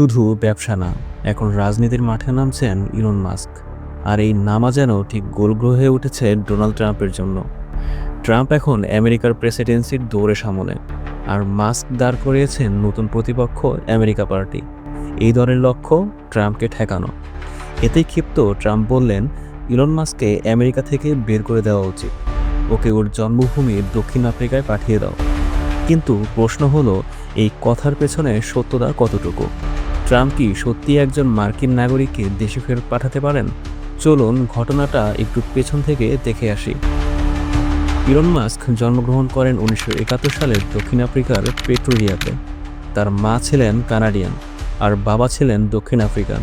শুধু ব্যবসা না, এখন রাজনীতির মাঠে নামছেন ইলন মাস্ক। আর এই নামা যেন ঠিক গোলগ্রহ উঠেছে ডোনাল্ড ট্রাম্পের জন্য। ট্রাম্প এখন আমেরিকার প্রেসিডেন্সির দৌড়ে সামনে। আর মাস্ক দাঁড় করিয়েছেন নতুন প্রতিপক্ষ আমেরিকা পার্টি। এই দলের লক্ষ্য ট্রাম্পকে ঠেকানো। এতেই ক্ষিপ্ত ট্রাম্প বললেন, ইলন মাস্ককে আমেরিকা থেকে বের করে দেওয়া উচিত। ওকে ওর জন্মভূমি দক্ষিণ আফ্রিকায় পাঠিয়ে দাও। কিন্তু প্রশ্ন হলো, এই কথার পেছনে সত্যতা কতটুকু? ট্রাম্প কি সত্যি একজন মার্কিন নাগরিককে দেশে ফেরত পাঠাতে পারেন? চলুন ঘটনাটা একটু পেছন থেকে দেখে আসি। ইলন মাস্ক জন্মগ্রহণ করেন উনিশশো একাত্তর সালের দক্ষিণ আফ্রিকার পেট্রোরিয়াতে তার মা ছিলেন কানাডিয়ান, আর বাবা ছিলেন দক্ষিণ আফ্রিকান।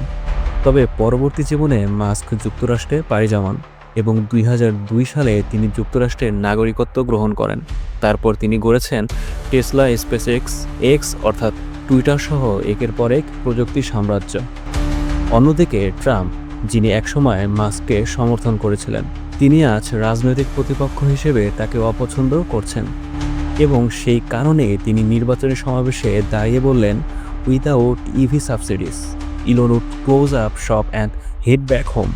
তবে পরবর্তী জীবনে মাস্ক যুক্তরাষ্ট্রে পাড়ি জমান এবং দুই হাজার দুই সালে তিনি যুক্তরাষ্ট্রের নাগরিকত্ব গ্রহণ করেন। তারপর তিনি গড়েছেন টেসলা স্পেস এক্স এক্স অর্থাৎ টুইটার সহ একের পর এক প্রযুক্তি সাম্রাজ্য। অন্যদিকে ট্রাম্প, যিনি একসময় মাস্ককে সমর্থন করেছিলেন, তিনি আজ রাজনৈতিক প্রতিপক্ষ হিসেবে তাকে অপছন্দ করছেন এবং সেই কারণে তিনি নির্বাচনী সমাবেশে দাঁড়িয়ে বললেন without EV subsidies Elon would close up shop and head back home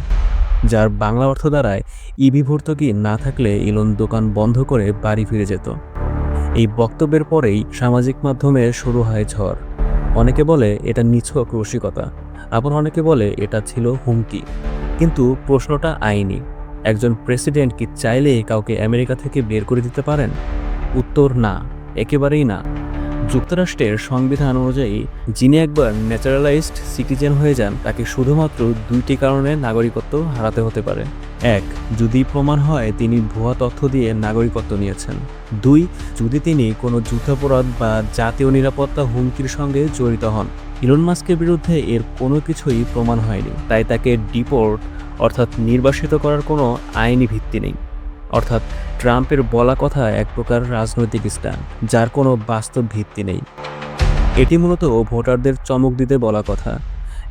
যার বাংলা অর্থ দ্বারায় ইভি ভর্তুকি না থাকলে ইলন দোকান বন্ধ করে বাড়ি ফিরে যেত। এই বক্তব্যের পরেই সামাজিক মাধ্যমে শুরু হয় ঝড়। অনেকে বলে এটা নিছক রসিকতা, আবার অনেকে বলে এটা ছিল হুমকি। কিন্তু প্রশ্নটা আইনি। একজন প্রেসিডেন্ট কি চাইলে কাউকে আমেরিকা থেকে বের করে দিতে পারেন? উত্তর না, একেবারেই না। যুক্তরাষ্ট্রের সংবিধান অনুযায়ী, যিনি একবার ন্যাচারালাইজড সিটিজেন হয়ে যান, তাকে শুধুমাত্র দুইটি কারণে নাগরিকত্ব হারাতে হতে পারে। এক, যদি প্রমাণ হয় তিনি ভুয়া তথ্য দিয়ে নাগরিকত্ব নিয়েছেন। দুই, যদি তিনি কোনো যুদ্ধাপরাধ বা জাতীয় নিরাপত্তা হুমকির সঙ্গে জড়িত হন। ইলন মাস্কের বিরুদ্ধে এর কোনো কিছুই প্রমাণ হয়নি। তাই তাকে ডিপোর্ট, অর্থাৎ নির্বাসিত করার কোনো আইনি ভিত্তি নেই। অর্থাৎ ট্রাম্পের বলা কথা এক প্রকার রাজনৈতিক স্ট্যান্ড, যার কোনো বাস্তব ভিত্তি নেই। এটি মূলত ভোটারদের চমক দিতে বলা কথা।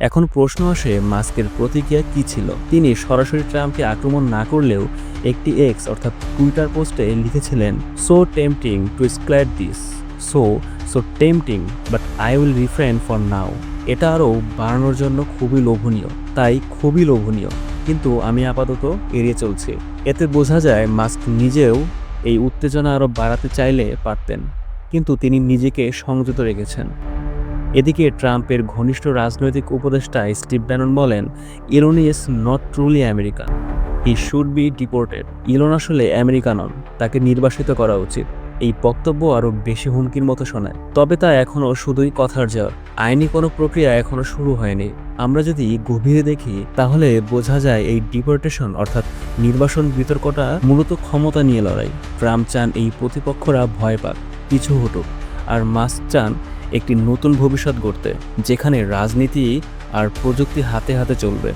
এখন প্রশ্ন আসে, মাস্কের প্রতিক্রিয়া কী ছিল? তিনি সরাসরি ট্রাম্পকে আক্রমণ না করলেও একটি এক্স অর্থাৎ টুইটার পোস্টে লিখেছিলেন so tempting to escalate this so so tempting but I will refrain for now এটা আরও বাড়ানোর জন্য খুবই লোভনীয়, তাই খুবই লোভনীয়। কিন্তু আমি আপাতত এড়িয়ে চলছি। এতে বোঝা যায় মাস্ক নিজেও এই উত্তেজনা আরও বাড়াতে চাইলে পারতেন, কিন্তু তিনি নিজেকে সংযত রেখেছেন। এদিকে ট্রাম্পের ঘনিষ্ঠ রাজনৈতিক উপদেষ্টা স্টিভ ব্যানন বলেন, Elon is not truly American. He should be deported. Elon আসলে আমেরিকা নন তাকে নির্বাসিত করা উচিত। এই বক্তব্য আরও বেশি হুমকির মতো শোনায়। তবে তা এখনও শুধুই কথার জ্বর আইনি কোনো প্রক্রিয়া এখনও শুরু হয়নি। আমরা যদি গভীরে দেখি, তাহলে বোঝা যায় এই ডিপোর্টেশন অর্থাৎ নির্বাসন বিতর্কটা মূলত ক্ষমতা নিয়ে লড়াই। ট্রাম্প চান এই প্রতিপক্ষরা ভয় পাক, পিছু হটুক, আর মাস্ক চান একটি নতুন ভবিষ্যৎ গড়তে, যেখানে রাজনীতি আর প্রযুক্তি হাতে হাতে চলবে।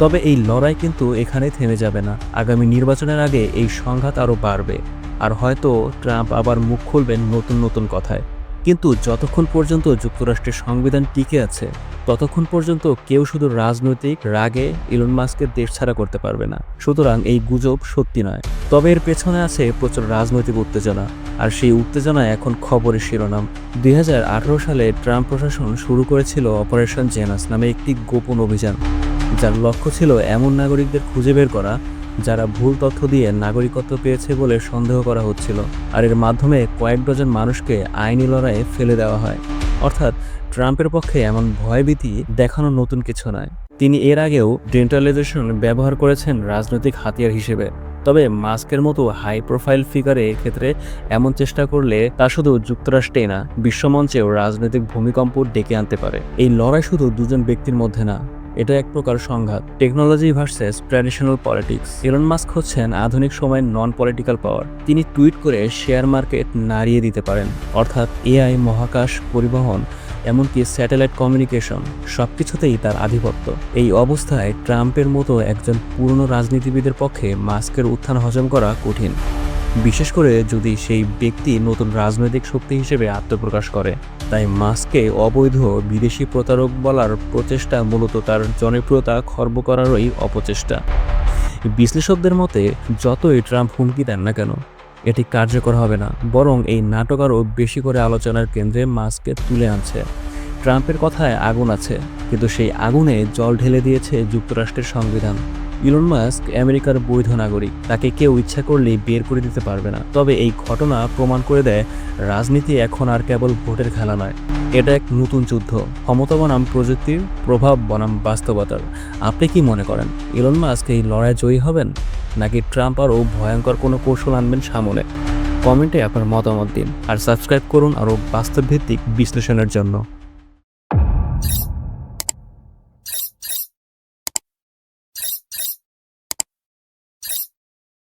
তবে এই লড়াই কিন্তু এখানে থেমে যাবে না। আগামী নির্বাচনের আগে এই সংঘাত আরও বাড়বে। আর হয়তো ট্রাম্প আবার মুখ খুলবেন নতুন নতুন কথায়। কিন্তু যতক্ষণ পর্যন্ত যুক্তরাষ্ট্রের সংবিধান টিকে আছে, ততক্ষণ পর্যন্ত কেউ শুধু রাজনৈতিক রাগে ইলন মাস্ককে দেশ ছাড়া করতে পারবে না। সুতরাং এই গুজব সত্যি নয়। তবে এর পেছনে আছে প্রচুর রাজনৈতিক উত্তেজনা। আর সেই উত্তেজনা এখন খবরের শিরোনাম। দুই হাজার আঠারো সালে ট্রাম্প প্রশাসন শুরু করেছিল অপারেশন জেনাস নামে একটি গোপন অভিযান, যার লক্ষ্য ছিল এমন নাগরিকদের খুঁজে বের করা যারা ভুল তথ্য দিয়ে নাগরিকত্ব পেয়েছে বলে সন্দেহ করা হচ্ছিল। আর এর মাধ্যমে কয়েক ডজন মানুষকে আইনি লড়াইয়ে ফেলে দেওয়া হয়। অর্থাৎ ট্রাম্পের পক্ষে এমন ভয়ভীতি দেখানো নতুন কিছু নয়। তিনি এর আগেও ডেন্টালাইজেশন ব্যবহার করেছেন রাজনৈতিক হাতিয়ার হিসেবে। তবে মাস্কের মতো হাই প্রোফাইল ফিগারে ক্ষেত্রে এমন চেষ্টা করলে তা শুধু যুক্তরাষ্ট্রেই না, বিশ্বমঞ্চেও রাজনৈতিক ভূমিকম্প ডেকে আনতে পারে। এই লড়াই শুধু দুজন ব্যক্তির মধ্যে না এটা এক প্রকার সংঘাত। Technology versus traditional politics Elon Musk হচ্ছেন আধুনিক সময়ের নন পলিটিক্যাল পাওয়ার তিনি টুইট করে শেয়ার মার্কেট নাড়িয়ে দিতে পারেন। অর্থাৎ এআই মহাকাশ, পরিবহন, এমনকি স্যাটেলাইট কমিউনিকেশন সব কিছুতেই তার আধিপত্য। এই অবস্থায় ট্রাম্পের মতো একজন পুরনো রাজনীতিবিদের পক্ষে মাস্কের উত্থান হজম করা কঠিন। বিশেষ করে যদি সেই ব্যক্তি নতুন রাজনৈতিক শক্তি হিসেবে আত্মপ্রকাশ করে। তাই মাস্ককে অবৈধ বিদেশি প্রতারক বলার প্রচেষ্টা মূলত তার জনপ্রিয়তা খর্ব করারই অপচেষ্টা। বিশ্লেষকদের মতে, যতই ট্রাম্প হুমকি দেন না কেন, এটি কার্যকর হবে না, বরং এই নাটক আরও বেশি করে আলোচনার কেন্দ্রে মাস্ককে তুলে আনছে। ট্রাম্পের কথায় আগুন আছে, কিন্তু সেই আগুনে জল ঢেলে দিয়েছে যুক্তরাষ্ট্রের সংবিধান। ইলন মাস্ক আমেরিকার বৈধ নাগরিক। তাকে কেউ ইচ্ছা করলেই বের করে দিতে পারবে না। তবে এই ঘটনা প্রমাণ করে দেয়, রাজনীতি এখন আর কেবল ভোটের খেলা নয়। এটা এক নতুন যুদ্ধ। ক্ষমতা বনাম প্রযুক্তির প্রভাব বনাম বাস্তবতার। আপনি কি মনে করেন ইলন মাস্ক এই লড়াই জয়ী হবেন? নাকি ট্রাম্প আরও ভয়ঙ্কর কোনো কৌশল আনবেন সামনে? কমেন্টে আপনার মতামত দিন। আর সাবস্ক্রাইব করুন আরও বাস্তবভিত্তিক বিশ্লেষণের জন্য।